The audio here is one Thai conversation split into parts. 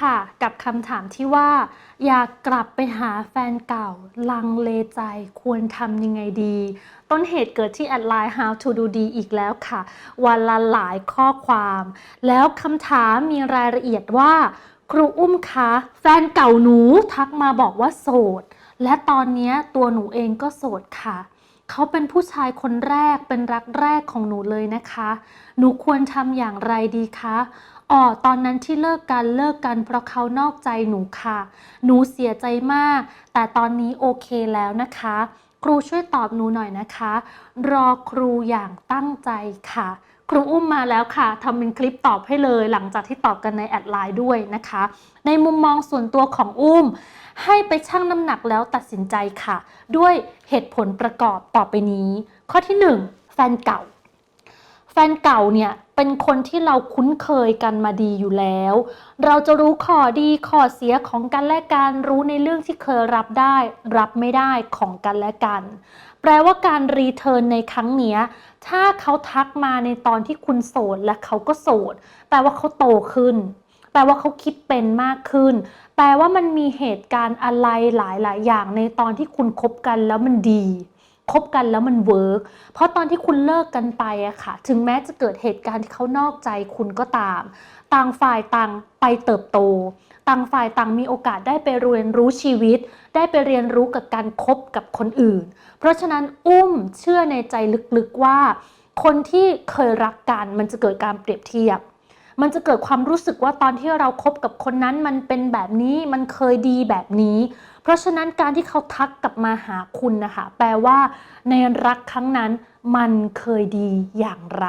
ค่ะ กับคำถามที่ว่า อยากกลับไปหาแฟนเก่า ลังเลใจควรทำยังไงดี ต้นเหตุเกิดที่แอดไลน์ how to do ดีอีกแล้วค่ะ วันละหลายข้อความ แล้วคำถามมีรายละเอียดว่า ครูอุ้มคะ แฟนเก่าหนูทักมาบอกว่าโสด และตอนนี้ตัวหนูเองก็โสดค่ะเขาเป็นผู้ชายคนแรกเป็นรักแรกของหนูเลยนะคะ หนูควรทำอย่างไรดีคะ อ๋อตอนนั้นที่เลิกกันเลิกกันเพราะเขานอกใจหนูค่ะ หนูเสียใจมาก แต่ตอนนี้โอเคแล้วนะคะ ครูช่วยตอบหนูหน่อยนะคะ รอครูอย่างตั้งใจค่ะ ครูอุ้มมาแล้วค่ะทำเป็นคลิปตอบให้เลยหลังจากที่ตอบกันในแอดไลน์ด้วยนะคะ ในมุมมองส่วนตัวของอุ้ม ให้ไปชั่งน้ำหนักแล้วตัดสินใจค่ะ ด้วยเหตุผลประกอบต่อไปนี้ ข้อที่ 1 แฟนเก่า แฟนเก่าเนี่ยเป็นคนที่เราคุ้นเคยกันมาดีอยู่แล้ว เราจะรู้ข้อดีข้อเสียของกันและกัน รู้ในเรื่องที่เคยรับได้ รับไม่ได้ของกันและกัน แปลว่าการรีเทิร์นในครั้งนี้ถ้าเขาทักมาในตอนที่คุณโสดและเขาก็โสด แปลว่าเขาโตขึ้น แปลว่าเขาคิดเป็นมากขึ้น แปลว่ามันมีเหตุการณ์อะไรหลายๆ อย่างในตอนที่คุณคบกันแล้วมันดี คบกันแล้วมันเวิร์กเพราะตอนที่คุณเลิกกันไปอะค่ะ ถึงแม้จะเกิดเหตุการณ์ที่เขานอกใจคุณก็ตาม ต่างฝ่ายต่างไปเติบโต ต่างฝ่ายต่างมีโอกาสได้ไปเรียนรู้ชีวิต ได้ไปเรียนรู้กับการคบกับคนอื่น เพราะฉะนั้นอุ้มเชื่อในใจลึกๆว่า คนที่เคยรักกันมันจะเกิดการเปรียบเทียบมันจะเกิดความรู้สึกว่าตอนที่เราคบกับคนนั้นมันเป็นแบบนี้มันเคยดีแบบนี้ เพราะฉะนั้นการที่เขาทักกลับมาหาคุณนะคะ แปลว่าในรักครั้งนั้นมันเคยดีอย่างไร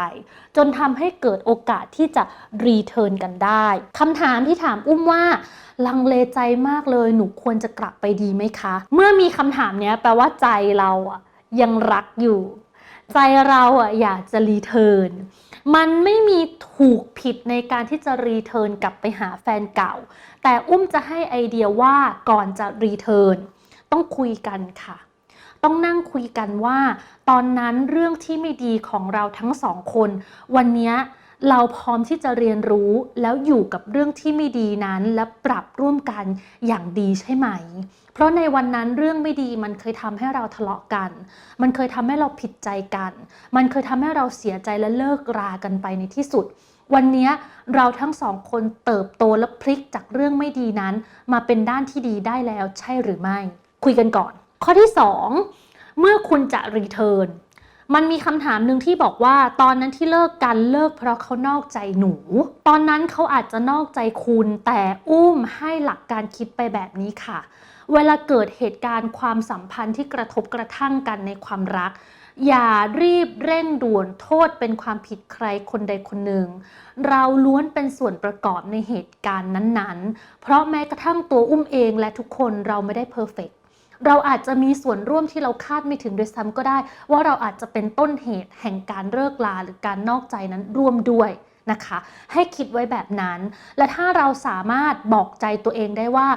จนทำให้เกิดโอกาสที่จะรีเทิร์นกันได้คำถามที่ถามอุ้มว่า ลังเลใจมากเลยหนูควรจะกลับไปดีไหมคะ เมื่อมีคำถามเนี้ยแปลว่าใจเราอะยังรักอยู่ ใจเราอะอยากจะรีเทิร์นมันไม่มีถูกผิดในการที่จะรีเทิร์นกลับไปหาแฟนเก่า แต่อุ้มจะให้ไอเดียว่าก่อนจะรีเทิร์นต้องคุยกันค่ะ ต้องนั่งคุยกันว่า ตอนนั้นเรื่องที่ไม่ดีของเราทั้งสองคน วันเนี้ย เราพร้อมที่จะเรียนรู้แล้วอยู่กับเรื่องที่ไม่ดีนั้น และปรับร่วมกันอย่างดีใช่ไหม เพราะในวันนั้นเรื่องไม่ดีมันเคยทำให้เราทะเลาะกัน มันเคยทำให้เราผิดใจกัน มันเคยทำให้เราเสียใจและเลิกรากันไปในที่สุด วันนี้เราทั้งสองคนเติบโตและพลิกจากเรื่องไม่ดีนั้น มาเป็นด้านที่ดีได้แล้วใช่หรือไม่ คุยกันก่อน ข้อที่ 2 เมื่อคุณจะรีเทิร์น มันมีคำถามหนึ่งที่บอกว่าตอนนั้นที่เลิกกันเลิกเพราะเขานอกใจหนู ตอนนั้นเขาอาจจะนอกใจคุณ แต่อุ้มให้หลักการคิดไปแบบนี้ค่ะ เวลาเกิดเหตุการณ์ความสัมพันธ์ที่กระทบกระทั่งกันในความรัก อย่ารีบเร่งด่วนโทษเป็นความผิดใครคนใดคนหนึ่ง เราล้วนเป็นส่วนประกอบในเหตุการณ์นั้นๆ เพราะแม้กระทั่งตัวอุ้มเองและทุกคนเราไม่ได้เพอร์เฟก เราอาจจะมีส่วนร่วมที่เราคาดไม่ถึงด้วยซ้ำก็ได้ ว่าเราอาจจะเป็นต้นเหตุแห่งการเลิกลาหรือการนอกใจนั้นร่วมด้วยนะคะ ให้คิดไว้แบบนั้น และถ้าเราสามารถบอกใจตัวเองได้ว่า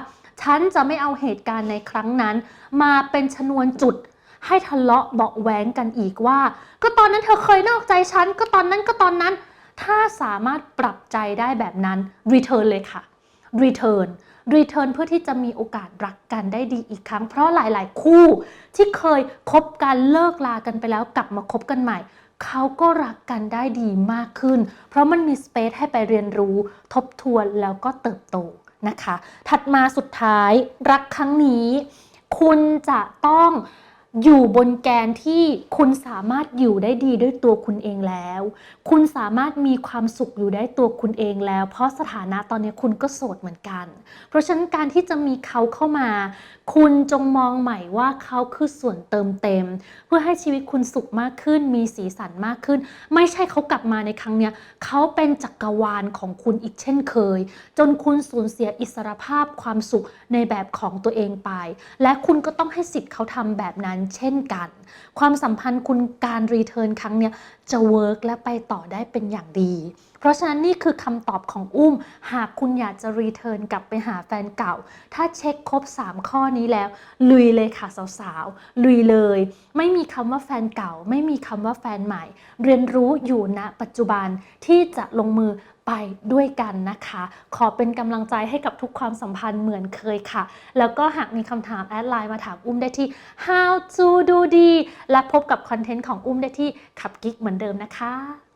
ฉันจะไม่เอาเหตุการณ์ในครั้งนั้น มาเป็นชนวนจุดให้ทะเลาะเบาะแว้งกันอีกว่า ก็ตอนนั้นเธอเคยนอกใจฉัน ก็ตอนนั้นก็ตอนนั้น ถ้าสามารถปรับใจได้แบบนั้น return เลยค่ะ return รีเทิร์นเพื่อที่จะมีโอกาสรักกันได้ดีอีกครั้ง เพราะหลายๆ คู่ที่เคยคบกันเลิกลากันไปแล้วกลับมาคบกันใหม่เขาก็รักกันได้ดีมากขึ้น เพราะมันมีสเปซให้ไปเรียนรู้ ทบทวนแล้วก็เติบโตนะคะ ถัดมาสุดท้ายรักครั้งนี้ คุณจะต้อง อยู่บนแกนที่คุณสามารถอยู่ได้ดีด้วยตัวคุณเองแล้ว คุณสามารถมีความสุขอยู่ได้ตัวคุณเองแล้ว เพราะสถานะตอนนี้คุณก็โสดเหมือนกัน เพราะฉะนั้นการที่จะมีเขาเข้ามา คุณจงมองใหม่ว่าเขาคือส่วนเติมเต็ม เพื่อให้ชีวิตคุณสุขมากขึ้น มีสีสันมากขึ้น ไม่ใช่เขากลับมาในครั้งเนี้ยเขาเป็นจักรวาลของคุณอีกเช่นเคย จนคุณสูญเสียอิสรภาพความสุขในแบบของตัวเองไป และคุณก็ต้องให้สิทธิ์เขาทำแบบนั้นนั้นเช่นกัน ความสัมพันธ์คุณการรีเทิร์นครั้งเนี้ยจะเวิร์กและไปต่อได้เป็นอย่างดีเพราะฉะนั้นนี่คือคำตอบของอุ้ม หากคุณอยากจะรีเทิร์นกลับไปหาแฟนเก่า ถ้าเช็คครบ 3 ข้อนี้แล้ว ลุยเลยค่ะสาวๆ ลุยเลย ไม่มีคำว่าแฟนเก่า ไม่มีคำว่าแฟนใหม่ เรียนรู้อยู่ณปัจจุบันที่จะลงมือไปด้วยกันนะคะ ขอเป็นกำลังใจให้กับทุกความสัมพันธ์เหมือนเคยค่ะ แล้วก็หากมีคำถามแอดไลน์มาถามอุ้มได้ที่ how to do ดี และพบกับคอนเทนต์ของอุ้มได้ที่ขับกิ๊กเหมือนเดิมนะคะ